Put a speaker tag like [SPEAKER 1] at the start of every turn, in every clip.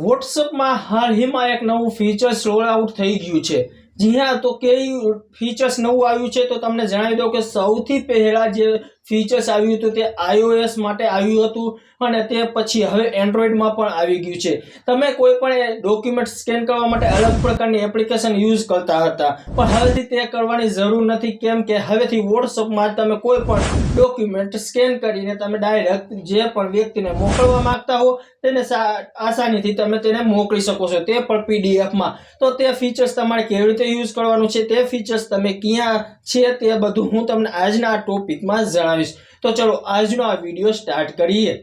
[SPEAKER 1] વોટ્સઅપમાં હાલ હિમાં એક નવું ફીચર્સ રોલ આઉટ થઈ ગયું છે. જી હા, તો કઈ ફીચર્સ નવું આવ્યું છે તો તમને જણાવી દઉં કે સૌથી પહેલાં જે ફીચર્સ આવ્યું હતું તે આઈઓએસ માટે આવ્યું હતું અને તે પછી હવે એન્ડ્રોઈડમાં પણ આવી ગયું છે. તમે કોઈ પણ ડોક્યુમેન્ટ સ્કેન કરવા માટે અલગ પ્રકારની એપ્લિકેશન યુઝ કરતા હતા, પણ હવેથી તે કરવાની જરૂર નથી. કેમ કે હવેથી વોટ્સઅપમાં તમે કોઈ પણ ડોક્યુમેન્ટ સ્કેન કરીને તમે ડાયરેક્ટ જે પણ વ્યક્તિને મોકલવા માંગતા હો, તેને આસાનીથી તમે તેને મોકલી શકો છો. તે પણ પીડીએફમાં તો તે ફીચર્સ તમારે કેવી રીતે યુઝ કરવાનું છે તે ફીચર્સ તમે ક્યાં છે તે બધું હું તમને આજના આ ટોપિકમાં જણાવીશ. તો ચલો આજનો આ વીડિયો સ્ટાર્ટ કરીએ.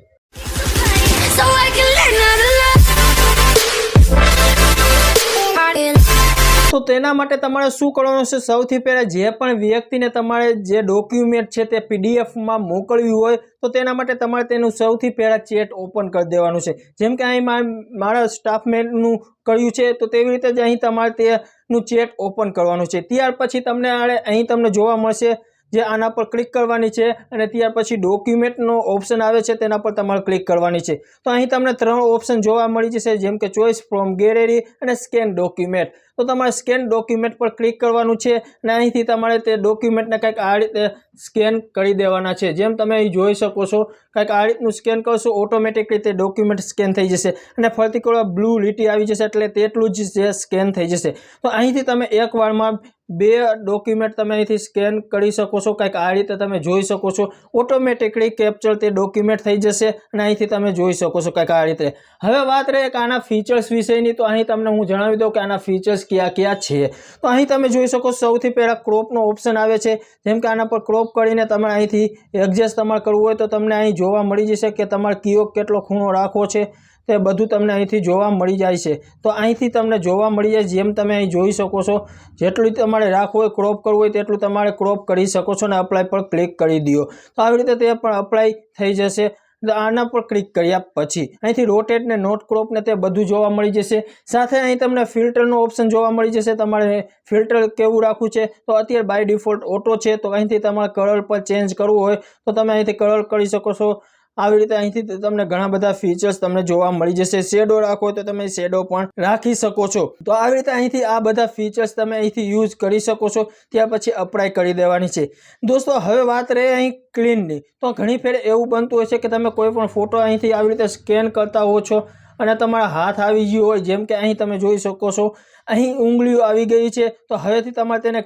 [SPEAKER 1] તેના માટે તમારે શું કરવાનું છે? સૌથી પહેલાં જે પણ વ્યક્તિને તમારે જે ડોક્યુમેન્ટ છે તે પીડીએફમાં મોકલવી હોય, તો તેના માટે તમારે તેનું સૌથી પહેલાં ચેટ ઓપન કરી દેવાનું છે. જેમ કે અહીં મારા સ્ટાફમેન્ટનું કર્યું છે, તો તેવી રીતે જ અહીં તમારે તેનું ચેટ ઓપન કરવાનું છે. ત્યાર પછી તમને આડે અહીં તમને જોવા મળશે જે આના પર ક્લિક કરવાની છે, અને ત્યાર પછી ડોક્યુમેન્ટનો ઓપ્શન આવે છે, તેના પર તમારે ક્લિક કરવાની છે. તો અહીં તમને ત્રણ ઓપ્શન જોવા મળી જશે, જેમ કે ચોઇસ ફ્રોમ ગેલેરી અને સ્કેન ડોક્યુમેન્ટ તો તમારે સ્કેન ડોક્યુમેન્ટ પર ક્લિક કરવાનું છે અને અહીંથી તમારે તે ડોક્યુમેન્ટને કંઈક આ રીતે સ્કેન કરી દેવાના છે. જેમ તમે અહીં જોઈ શકો છો, કંઈક આ રીતનું સ્કેન કરશો ઓટોમેટિકલી તે ડોક્યુમેન્ટ સ્કેન થઈ જશે અને ફરતી કરવા બ્લુ લીટી આવી જશે એટલે તેટલું જ જે સ્કેન થઈ જશે. તો અહીંથી તમે એક વારમાં બે ડોક્યુમેન્ટ તમે અહીંથી સ્કેન કરી શકો છો, કંઈક આ રીતે તમે જોઈ શકો છો. ઓટોમેટિકલી કેપ્ચર તે ડોક્યુમેન્ટ થઈ જશે અને અહીંથી તમે જોઈ શકો છો કંઈક આ રીતે. હવે વાત રહે કે આના ફીચર્સ વિશેની, તો અહીં તમને હું જણાવી દઉં કે આના ફીચર્સ કયા કયા છે? તો અહીં તમે જોઈ શકો સૌથી પહેલાં ક્રોપનો ઓપ્શન આવે છે. જેમ કે આના પર ક્રોપ કરીને તમે અહીંથી એડજસ્ટ તમારે કરવું હોય તો તમને અહીં જોવા મળી જશે કે તમારે કયો કેટલો ખૂણો રાખવો છે. તે બધું તમને અહીંથી જોવા મળી જાય છે. તો અહીંથી તમને જોવા મળી જાય જેમ તમે અહીં જોઈ શકો છો. જેટલું તમારે રાખવું હોય ક્રોપ કરવું હોય તેટલું તમારે ક્રોપ કરી શકો છો અને અપ્લાય પર ક્લિક કરી દો. તો આવી રીતે તે પણ અપ્લાય થઈ જશે. આના પર ક્લિક કર્યા પછી અહીંથી રોટેટ ને નોટ ક્રોપ ને તે બધું જોવા મળી જશે. સાથે અહીં તમને ફિલ્ટરનો ઓપ્શન જોવા મળી જશે. તમારે ફિલ્ટર કેવું રાખવું છે? તો અત્યારે બાય ડિફોલ્ટ ઓટો છે. તો અહીંથી તમારે કલર પર ચેન્જ કરવું હોય તો તમે અહીંથી કલર કરી શકો છો. આવી રીતે અહીંથી તમને ઘણા બધા ફીચર્સ તમને જોવા મળી જશે. શેડો રાખો તો તમે શેડો પણ રાખી શકો છો. તો આવી રીતે અહીંથી આ બધા ફીચર્સ તમે અહીંથી યુઝ કરી શકો છો. ત્યાર પછી અપ્લાય કરી દેવાની છે. દોસ્તો, હવે વાત રહે અહીં ક્લીનની તો ઘણી ફેર એવું બનતું હોય છે કે તમે કોઈ પણ ફોટો અહીંથી આવી રીતે સ્કેન કરતા હો છો અને તમારા હાથ આવી ગયો હોય, જેમ કે અહીં તમે જોઈ શકો છો, અહીં ઉંગળીઓ આવી ગઈ છે. તો હવેથી તમારે તેને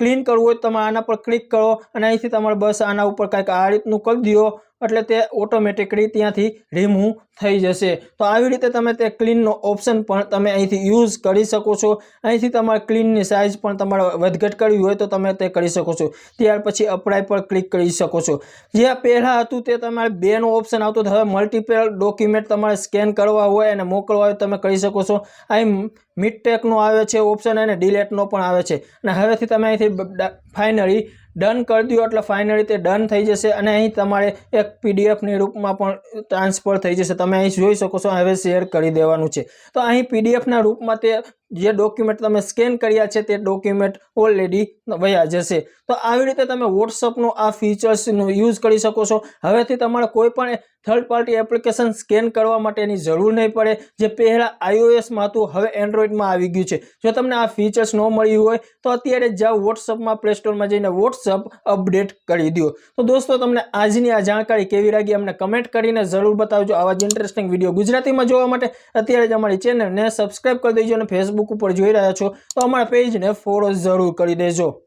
[SPEAKER 1] ક્લીન કરવું હોય તમે આના પર ક્લિક કરો અને અહીંથી તમારે બસ આના ઉપર કંઈક આ રીતનું કરી દો. એટલે તે ઓટોમેટિકલી ત્યાંથી રિમૂવ થઈ જશે. તો આવી રીતે તમે તે ક્લીનનો ઓપ્શન પણ તમે અહીંથી યુઝ કરી શકો છો. અહીંથી તમારે ક્લીનની સાઇઝ પણ તમારે વધઘટ કરવી હોય તો તમે તે કરી શકો છો. ત્યાર પછી અપ્લાય પર ક્લિક કરી શકો છો. જે પહેલાં હતું તે તમારે બેનો ઓપ્શન આવતો હવે મલ્ટીપલ ડોક્યુમેન્ટ તમારે સ્કેન કરવા હોય અને મોકલવા હોય તમે કરી શકો છો. અહીં મિડટેકનો આવે છે ઓપ્શન અને ડિલેટનો પણ આવે છે. અને હવેથી તમે અહીંથી ફાઇનલી ડન કરી દો એટલે ફાઇનલી તે ડન થઈ જશે અને અહીં તમારે એક પીડીએફની રૂપમાં પણ ટ્રાન્સફર થઈ જશે. તમે અહીં જોઈ શકો છો, હવે શેર કરી દેવાનું છે. તો અહીં પીડીએફના રૂપમાં તે જે ડોક્યુમેન્ટ તમે સ્કેન કર્યા છે તે ડોક્યુમેન્ટ ઓલરેડી વયા જશે. તો આવી રીતે તમે વોટ્સઅપનો આ ફીચર્સનો યુઝ કરી શકો છો. હવેથી તમારે કોઈ પણ થર્ડ પાર્ટી એપ્લિકેશન સ્કેન કરવા માટેની જરૂર નહીં પડે. જે પહેલાં આઈઓએસમાં હતું, હવે એન્ડ્રોઈડમાં આવી ગયું છે. જો તમને આ ફીચર્સ ન મળ્યું હોય, તો અત્યારે જાઓ વોટ્સઅપમાં પ્લે સ્ટોરમાં જઈને વોટ્સઅપ અપડેટ કરી દો. તો દોસ્તો, તમને આજની આ જાણકારી કેવી લાગી અમને કમેન્ટ કરીને જરૂર બતાવજો. આવા જ ઇન્ટરેસ્ટિંગ વીડિયો ગુજરાતીમાં જોવા માટે. અત્યારે જ અમારી ચેનલને સબસ્ક્રાઇબ કરી દેજો અને ફેસબુક ઉપર જોઈ રહ્યા છો તો અમારા પેજને ફોલો જરૂર કરી દેજો.